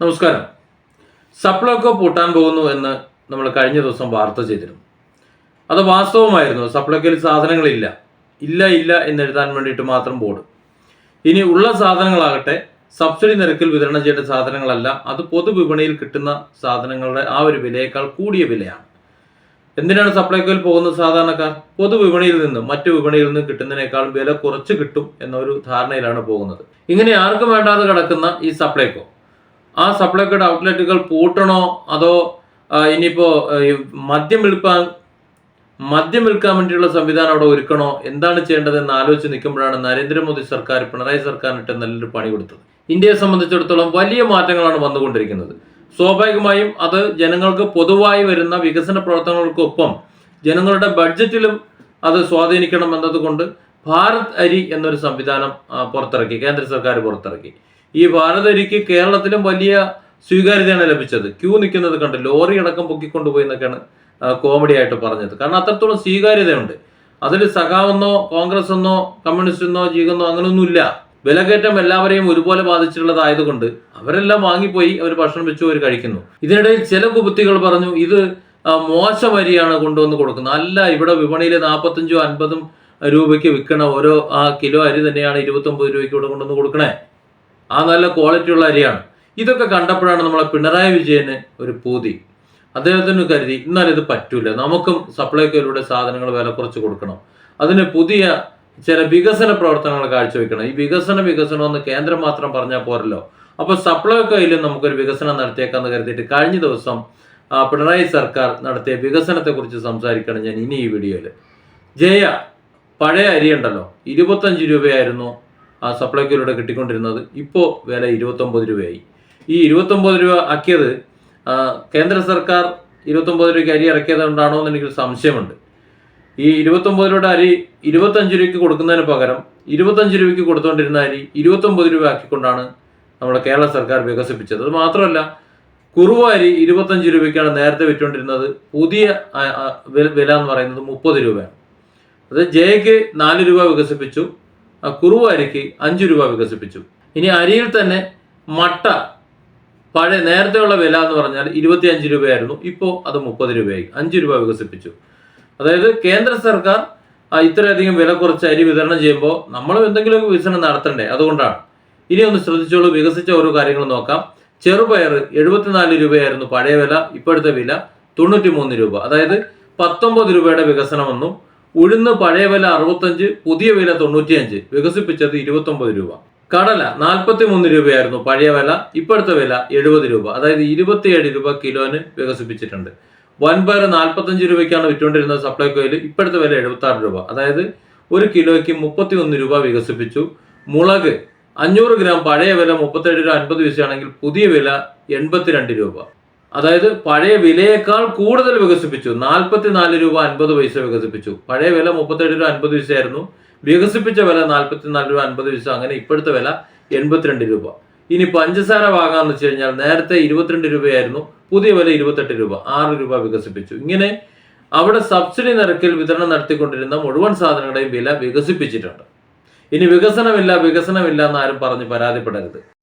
നമസ്കാരം. സപ്ലൈകോ പൂട്ടാൻ പോകുന്നു എന്ന് നമ്മൾ കഴിഞ്ഞ ദിവസം വാർത്ത ചെയ്തിരുന്നു. അത് വാസ്തവമായിരുന്നു. സപ്ലൈകോയിൽ സാധനങ്ങളില്ല. ഇല്ല ഇല്ല എന്നെഴുതാൻ വേണ്ടിയിട്ട് മാത്രം ബോർഡ്. ഇനി ഉള്ള സാധനങ്ങളാകട്ടെ സബ്സിഡി നിരക്കിൽ വിതരണം ചെയ്യേണ്ട സാധനങ്ങളല്ല അത് പൊതുവിപണിയിൽ കിട്ടുന്ന സാധനങ്ങളുടെ ആ ഒരു വിലയേക്കാൾ കൂടിയ വിലയാണ്. എന്തിനാണ് സപ്ലൈകോയിൽ പോകുന്ന സാധാരണക്കാർ? പൊതുവിപണിയിൽ നിന്നും മറ്റു വിപണിയിൽ നിന്നും കിട്ടുന്നതിനേക്കാളും വില കുറച്ച് കിട്ടും എന്നൊരു ധാരണയിലാണ് പോകുന്നത്. ഇങ്ങനെ ആർക്കും വേണ്ടാതെ കിടക്കുന്ന ഈ സപ്ലൈകോ. ആ സപ്ലൈക്കോയുടെ ഔട്ട്ലെറ്റുകൾ പൂട്ടണോ? അതോ ഇനിയിപ്പോൾ മദ്യം വിൽപ്പാൻ മദ്യം വിൽക്കാൻ വേണ്ടിയുള്ള സംവിധാനം അവിടെ ഒരുക്കണോ? എന്താണ് ചെയ്യേണ്ടതെന്ന് ആലോചിച്ച് നിൽക്കുമ്പോഴാണ് നരേന്ദ്രമോദി സർക്കാർ പിണറായി സർക്കാരിനിട്ട് നല്ലൊരു പണി കൊടുത്തത്. ഇന്ത്യയെ സംബന്ധിച്ചിടത്തോളം വലിയ മാറ്റങ്ങളാണ് വന്നുകൊണ്ടിരിക്കുന്നത്. സ്വാഭാവികമായും അത് ജനങ്ങൾക്ക് പൊതുവായി വരുന്ന വികസന പ്രവർത്തനങ്ങൾക്കൊപ്പം ജനങ്ങളുടെ ബഡ്ജറ്റിലും അത് സ്വാധീനിക്കണം എന്നതുകൊണ്ട് ഭാരത് അരി എന്നൊരു സംവിധാനം പുറത്തിറക്കി കേന്ദ്ര സർക്കാർ പുറത്തിറക്കി. ഈ ഭാരത് അരിക്ക് കേരളത്തിലും വലിയ സ്വീകാര്യതയാണ് ലഭിച്ചത്. ക്യൂ നിൽക്കുന്നത് കണ്ട് ലോറി അടക്കം പൊക്കിക്കൊണ്ടുപോയി എന്നൊക്കെയാണ് കോമഡി ആയിട്ട് പറഞ്ഞത്. കാരണം അത്രത്തോളം സ്വീകാര്യതയുണ്ട്. അതിൽ സഖാവെന്നോ കോൺഗ്രസ് എന്നോ കമ്മ്യൂണിസ്റ്റ് എന്നോ ജീകെന്നോ അങ്ങനെയൊന്നുമില്ല. വിലകയറ്റം എല്ലാവരെയും ഒരുപോലെ ബാധിച്ചിട്ടുള്ളതായതുകൊണ്ട് അവരെല്ലാം വാങ്ങിപ്പോയി അവർ ഭക്ഷണം വെച്ചു അവർ കഴിക്കുന്നു. ഇതിനിടയിൽ ചില കുപത്തികൾ പറഞ്ഞു ഇത് മോശം അരിയാണ് കൊണ്ടുവന്ന് കൊടുക്കുന്നത്. അല്ല ഇവിടെ വിപണിയിൽ നാൽപ്പത്തഞ്ചും അൻപതും രൂപയ്ക്ക് വിൽക്കണ ഓരോ ആ കിലോ അരി തന്നെയാണ് ഇരുപത്തൊമ്പത് രൂപയ്ക്ക് ഇവിടെ കൊണ്ടുവന്ന് കൊടുക്കണേ. ആ നല്ല ക്വാളിറ്റി ഉള്ള അരിയാണ്. ഇതൊക്കെ കണ്ടപ്പോഴാണ് നമ്മളെ പിണറായി വിജയന് ഒരു പൂതി. അദ്ദേഹത്തിന് കരുതി എന്നാൽ ഇത് പറ്റൂല. നമുക്കും സപ്ലൈക്കോയിലൂടെ സാധനങ്ങൾ വില കുറച്ച് കൊടുക്കണം. അതിന് പുതിയ ചില വികസന പ്രവർത്തനങ്ങൾ കാഴ്ചവെക്കണം. ഈ വികസന വികസനം എന്ന് കേന്ദ്രം മാത്രം പറഞ്ഞാൽ പോരല്ലോ. അപ്പൊ സപ്ലൈക്കോയിലും നമുക്കൊരു വികസനം നടത്തിയേക്കാന്ന് കരുതിയിട്ട് കഴിഞ്ഞ ദിവസം പിണറായി സർക്കാർ നടത്തിയ വികസനത്തെക്കുറിച്ച് സംസാരിക്കണം ഞാൻ ഇനി ഈ വീഡിയോയിൽ ജയ പഴയ അരി ഉണ്ടല്ലോ ഇരുപത്തഞ്ച് രൂപയായിരുന്നു ആ സപ്ലൈക്കോയിലൂടെ കിട്ടിക്കൊണ്ടിരുന്നത്. ഇപ്പോൾ വില ഇരുപത്തൊമ്പത് രൂപയായി. ഈ ഇരുപത്തൊമ്പത് രൂപ ആക്കിയത് കേന്ദ്ര സർക്കാർ ഇരുപത്തൊമ്പത് രൂപയ്ക്ക് അരി ഇറക്കിയത് കൊണ്ടാണോ എന്ന് എനിക്കൊരു സംശയമുണ്ട്. ഈ ഇരുപത്തൊമ്പത് രൂപയുടെ അരി ഇരുപത്തഞ്ച് രൂപയ്ക്ക് കൊടുക്കുന്നതിന് പകരം ഇരുപത്തഞ്ച് രൂപയ്ക്ക് കൊടുത്തുകൊണ്ടിരുന്ന അരി ഇരുപത്തൊമ്പത് രൂപ ആക്കിക്കൊണ്ടാണ് നമ്മുടെ കേരള സർക്കാർ വികസിപ്പിച്ചത്. അത് മാത്രമല്ല കുറുവ അരി ഇരുപത്തഞ്ച് രൂപയ്ക്കാണ് നേരത്തെ വിറ്റുകൊണ്ടിരുന്നത്. പുതിയ വില എന്ന് പറയുന്നത് മുപ്പത് രൂപയാണ്. അത് ജയക്ക് നാല് രൂപ വികസിപ്പിച്ചു കുറുവ അരിക്ക് അഞ്ച് രൂപ വികസിപ്പിച്ചു. ഇനി അരിയിൽ തന്നെ മട്ട പഴയ നേരത്തെയുള്ള വില എന്ന് പറഞ്ഞാൽ ഇരുപത്തി അഞ്ച് രൂപയായിരുന്നു ഇപ്പോൾ അത് മുപ്പത് രൂപയായി അഞ്ച് രൂപ വികസിപ്പിച്ചു. അതായത് കേന്ദ്ര സർക്കാർ ഇത്രയധികം വില കുറച്ച് അരി വിതരണം ചെയ്യുമ്പോൾ നമ്മളും എന്തെങ്കിലുമൊക്കെ വികസനം നടത്തണ്ടേ? അതുകൊണ്ടാണ്. ഇനി ഒന്ന് ശ്രദ്ധിച്ചോളൂ വികസിച്ച ഓരോ കാര്യങ്ങൾ നോക്കാം. ചെറുപയർ എഴുപത്തിനാല് രൂപയായിരുന്നു പഴയ വില ഇപ്പോഴത്തെ വില തൊണ്ണൂറ്റി മൂന്ന് രൂപ. അതായത് പത്തൊമ്പത് രൂപയുടെ വികസനമെന്നും ഉഴുന്ന് പഴയ വില അറുപത്തഞ്ച് പുതിയ വില തൊണ്ണൂറ്റിയഞ്ച്. വികസിപ്പിച്ചത് ഇരുപത്തൊമ്പത് രൂപ. കടല നാൽപ്പത്തി മൂന്ന് രൂപയായിരുന്നു പഴയ വില ഇപ്പോഴത്തെ വില എഴുപത് രൂപ. അതായത് ഇരുപത്തിയേഴ് രൂപ കിലോന് വികസിപ്പിച്ചിട്ടുണ്ട്. വൻപയർ നാൽപ്പത്തഞ്ച് രൂപയ്ക്കാണ് വിറ്റുകൊണ്ടിരുന്നത് സപ്ലൈകോയിൽ ഇപ്പോഴത്തെ വില എഴുപത്തി ആറ് രൂപ. അതായത് ഒരു കിലോയ്ക്ക് മുപ്പത്തി ഒന്ന് രൂപ വികസിപ്പിച്ചു. മുളക് അഞ്ഞൂറ് ഗ്രാം പഴയ വില മുപ്പത്തേഴ് രൂപ അൻപത് പൈസയാണെങ്കിൽ പുതിയ വില എൺപത്തിരണ്ട് രൂപ. അതായത് പഴയ വിലയേക്കാൾ കൂടുതൽ വികസിപ്പിച്ചു. നാൽപ്പത്തിനാല് രൂപ അൻപത് പൈസ വികസിപ്പിച്ചു. പഴയ വില മുപ്പത്തേഴ് രൂപ അൻപത് പൈസയായിരുന്നു. വികസിപ്പിച്ച വില നാൽപ്പത്തിനാല് രൂപ അൻപത് പൈസ അങ്ങനെ ഇപ്പോഴത്തെ വില എൺപത്തിരണ്ട് രൂപ. ഇനി പഞ്ചസാര വാങ്ങാന്ന് വെച്ച് കഴിഞ്ഞാൽ നേരത്തെ ഇരുപത്തിരണ്ട് രൂപയായിരുന്നു പുതിയ വില ഇരുപത്തെട്ട് രൂപ ആറ് രൂപ വികസിപ്പിച്ചു. ഇങ്ങനെ അവിടെ സബ്സിഡി നിരക്കിൽ വിതരണം നടത്തിക്കൊണ്ടിരുന്ന മുഴുവൻ സാധനങ്ങളുടെയും വില വികസിപ്പിച്ചിട്ടുണ്ട്. ഇനി വികസനമില്ല വികസനമില്ല എന്ന് ആരും പറഞ്ഞ് പരാതിപ്പെടരുത്.